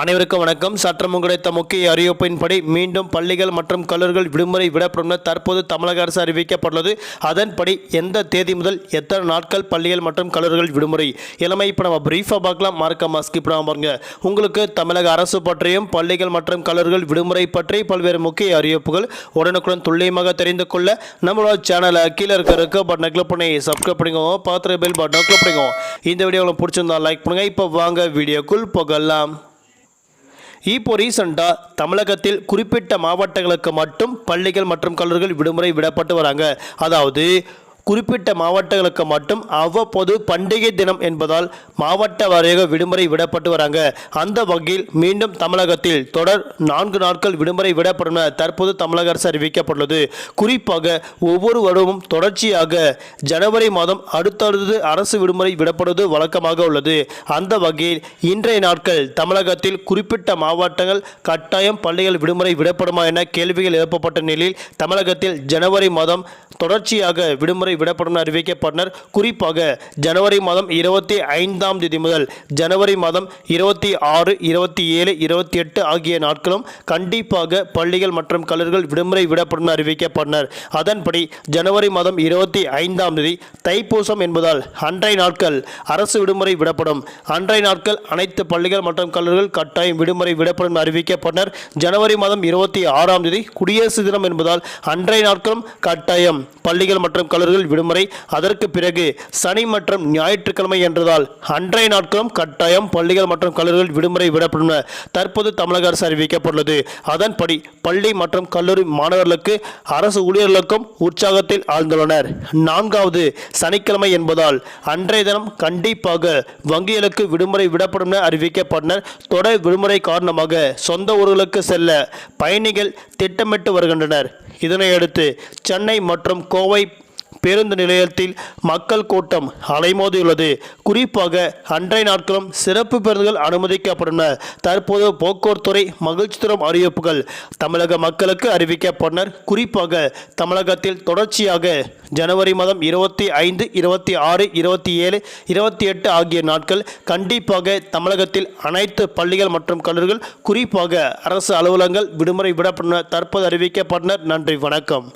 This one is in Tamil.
அனைவருக்கும் வணக்கம். சற்றம் கிடைத்த முக்கிய அறிவிப்பின்படி மீண்டும் பள்ளிகள் மற்றும் கல்லூரிகள் விடுமுறை விடப்படும் என தற்போது தமிழக அரசு அறிவிக்கப்பட்டுள்ளது. அதன்படி எந்த தேதி முதல் எத்தனை நாட்கள் பள்ளிகள் மற்றும் கல்லூரிகள் விடுமுறை? இளமை இப்போ நம்ம பிரீஃபாக பார்க்கலாம். மறக்காம ஸ்கிப் பண்ணாம பாருங்க. உங்களுக்கு தமிழக அரசு பற்றியும் பள்ளிகள் மற்றும் கல்லூரிகள் விடுமுறை பற்றி பல்வேறு முக்கிய அறிவிப்புகள் உடனுக்குடன் துல்லியமாக தெரிந்து கொள்ள நம்மளோட சேனலை கீழே இருக்க இருக்க பட்டனை கிளிக் பண்ணி சப்ஸ்கிரைப் பண்ணிக்கோங்க பார்த்துட்டு பெல் பட்டனை கிளிக் பண்ணிக்கோங்க இந்த வீடியோ உங்களுக்கு பிடிச்சிருந்தா லைக் பண்ணுங்க. இப்போ வாங்க வீடியோக்குள் போகலாம். இப்போ ரீசெண்டாக தமிழகத்தில் குறிப்பிட்ட மாவட்டங்களுக்கு மட்டும் பள்ளிகள் மற்றும் கல்லூரிகள் விடுமுறை விடப்பட்டு வராங்க. அதாவது குறிப்பிட்ட மாவட்டங்களுக்கு மட்டும் அவ்வப்போது பண்டிகை தினம் என்பதால் மாவட்ட வாரியாக விடுமுறை விடப்பட்டு வராங்க. அந்த வகையில் மீண்டும் தமிழகத்தில் தொடர் நான்கு நாட்கள் விடுமுறை விடப்படும் என தற்போது தமிழக அரசு அறிவிக்கப்பட்டுள்ளது. குறிப்பாக ஒவ்வொரு வருடமும் தொடர்ச்சியாக ஜனவரி மாதம் அடுத்தடுத்து அரசு விடுமுறை விடப்படுவது வழக்கமாக உள்ளது. அந்த வகையில் இன்றைய நாட்கள் தமிழகத்தில் குறிப்பிட்ட மாவட்டங்கள் கட்டாயம் பள்ளிகள் விடுமுறை விடப்படுமா என கேள்விகள் எழுப்பப்பட்ட நிலையில் தமிழகத்தில் ஜனவரி மாதம் தொடர்ச்சியாக விடுமுறை விடப்படும் அறிவிக்கப்பட்டனர். குறிப்பாக ஜனவரி மாதம் இருபத்தி ஐந்தாம் தேதி முதல் ஜனவரி மாதம் இருபத்தி ஆறு இருபத்தி ஏழு இருபத்தி எட்டு ஆகிய நாட்களும் கண்டிப்பாக பள்ளிகள் மற்றும் கல்லூரிகள் விடுமுறை விடப்படும் அறிவிக்கப்பட்டனர். அதன்படி ஜனவரி மாதம் இருபத்தி ஐந்தாம் தேதி தைப்பூசம் என்பதால் அன்றைய நாட்கள் அரசு விடுமுறை விடப்படும். அன்றைய நாட்கள் அனைத்து பள்ளிகள் மற்றும் கல்லூரிகள் கட்டாயம் விடுமுறை விடப்படும் அறிவிக்கப்பட்டனர். ஜனவரி மாதம் இருபத்தி ஆறாம் தேதி குடியரசு தினம் என்பதால் அன்றைய நாட்களும் கட்டாயம் பள்ளிகள் மற்றும் கல்லூரிகள் விடுமுறை. அதற்கு பிறகு சனி மற்றும் ஞாயிற்றுக்கிழமை என்றதால் அன்றைய நாட்களும் கட்டாயம் பள்ளிகள் மற்றும் கல்லூரிகள் விடுமுறை விடப்படும் தற்போது தமிழக அரசு அறிவிக்கப்பட்டுள்ளது. அதன்படி பள்ளி மற்றும் கல்லூரி மாணவர்களுக்கு அரசு ஊழியர்களுக்கும் உற்சாகத்தில் ஆழ்ந்துள்ளனர். நான்காவது சனிக்கிழமை என்பதால் அன்றைய தினம் கண்டிப்பாக வங்கிகளுக்கு விடுமுறை விடப்படும் என அறிவிக்கப்பட்டனர். தொடர் விடுமுறை காரணமாக சொந்த ஊர்களுக்கு செல்ல பயணிகள் திட்டமிட்டு வருகின்றனர். இதனையடுத்து சென்னை மற்றும் கோவை பேருந்து நிலையத்தில் மக்கள் கூட்டம் அலைமோதியுள்ளது. குறிப்பாக அன்றைய நாட்களும் சிறப்பு பேருந்துகள் அனுமதிக்கப்படும் தற்போது போக்குவரத்துறை மகிழ்ச்சி தரும் அறிவிப்புகள் தமிழக மக்களுக்கு அறிவிக்கப்பட்டனர். குறிப்பாக தமிழகத்தில் தொடர்ச்சியாக ஜனவரி மாதம் இருபத்தி ஐந்து இருபத்தி ஆறு இருபத்தி ஏழு இருபத்தி எட்டு ஆகிய நாட்கள் கண்டிப்பாக தமிழகத்தில் அனைத்து பள்ளிகள் மற்றும் கல்லூரிகள் குறிப்பாக அரசு அலுவலகங்கள் விடுமுறை விடப்பட்டனர் தற்போது அறிவிக்கப்பட்டனர். நன்றி வணக்கம்.